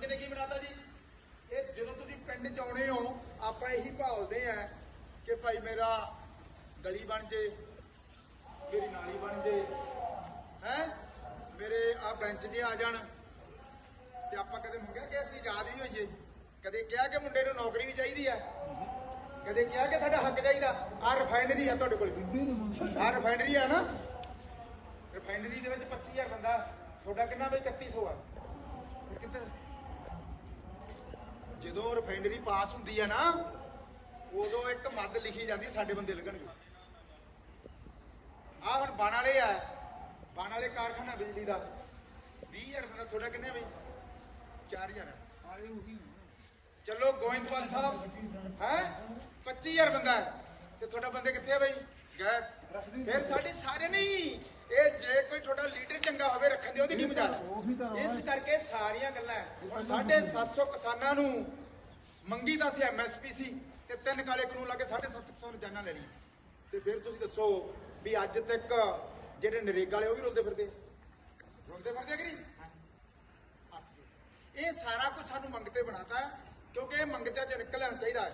ਮੰਗ ਨੇ ਕੀ ਬਣਾਤਾ ਜੀ? ਇਹ ਜਦੋਂ ਤੁਸੀਂ ਪਿੰਡ ਚ ਆਉਣੇ ਹੋ, ਆਪਾਂ ਇਹੀ ਭਾਲਦੇ ਆ ਕਿ ਭਾਈ ਮੇਰਾ ਗਲੀ ਬਣ ਜੇ, ਮੇਰੀ ਨਾਲੀ ਬਣ ਜੇ, ਹੈ? ਮੇਰੇ ਆ ਬੈਂਚ ਜੇ ਆ ਜਾਣ। ਤੇ ਆਪਾਂ ਕਦੇ ਮੰਗਿਆ ਕਿ ਅਸੀਂ ਆਜ਼ਾਦ ਹੀ ਹੋਈਏ? ਕਦੇ ਕਿਹਾ ਕਿ ਮੁੰਡੇ ਨੂੰ ਨੌਕਰੀ ਵੀ ਚਾਹੀਦੀ ਹੈ ਕਦੇ ਕਿਹਾ ਕਿ ਸਾਡਾ ਹੱਕ ਚਾਹੀਦਾ? ਆ ਰਿਫਾਈਨਰੀ ਆ ਤੁਹਾਡੇ ਕੋਲ। ਆ ਰਿਫਾਈਨਰੀ ਆ ਨਾ? ਰਿਫਾਈਨਰੀ ਦੇ ਵਿੱਚ 25000 ਬੰਦਾ, ਤੁਹਾਡਾ ਕਿੰਨਾ ਬਈ? 3100 ਆ ਫਿਰ ਕਿੱਧਰ ਜਦੋਂ ਰਿਫਾਈਨਰੀ ਪਾਸ ਹੁੰਦੀ ਆ ਨਾ ਉਦੋਂ ਇੱਕ ਮੱਦ ਲਿਖੀ ਜਾਂਦੀ ਸਾਡੇ ਬੰਦੇ ਲੱਗਣਗੇ ਆ ਹੁਣ ਬਣ ਵਾਲੇ ਆ ਬਣ ਵਾਲੇ ਕਾਰਖਾਨਾ ਬਿਜਲੀ ਦਾ। 20000 ਬੰਦਾ ਤੁਹਾਡਾ ਕਿੰਨੇ ਬਈ? 4000 ਸਾਰੇ ਉਹੀ ਚਲੋ ਗੋਇੰਦਵਾਲ ਸਾਹਿਬ ਹੈ? 25000 ਬੰਦਾ ਹੈ। ਤੇ ਤੁਹਾਡਾ ਬੰਦੇ ਕਿੱਥੇ ਆ ਬਈ? ਗਏ ਫਿਰ ਸਾਡੇ ਸਾਰੇ ਨਹੀਂ ਇਹ ਜੇ ਕੋਈ ਤੁਹਾਡਾ ਲੀਡਰ ਚੰਗਾ ਹੋਵੇ ਰੱਖਣ ਦੇ ਉਹਦੀ ਕੀ ਮਜਾਲ ਇਸ ਕਰਕੇ ਸਾਰੀਆਂ ਗੱਲਾਂ। ਹੁਣ ਸਾਢੇ 700 ਕਿਸਾਨਾਂ ਨੂੰ ਮੰਗੀ ਤਾਂ ਸੀ ਐਮਐਸਪੀ ਸੀ ਤੇ ਤਿੰਨ ਕਾਲੇ ਕਾਨੂੰਨ ਲਾ ਕੇ 750 ਰੋਜ਼ਾਨਾ ਲੈ ਲਈ ਤੇ ਫਿਰ ਤੁਸੀਂ ਦੱਸੋ ਵੀ ਅੱਜ ਤੱਕ ਜਿਹੜੇ ਨਰੇਗਾ ਵਾਲੇ ਉਹ ਵੀ ਰੁਲਦੇ ਫਿਰਦੇ। ਰੁਲਦੇ ਫਿਰਦੇ ਕਿ ਨਹੀਂ? ਇਹ ਸਾਰਾ ਕੁਝ ਸਾਨੂੰ ਮੰਗਤੇ ਬਣਾਤਾ ਕਿਉਂਕਿ ਇਹ ਮੰਗਤਿਆਂ ਚੋਂ ਨਿਕਲਣਾ ਚਾਹੀਦਾ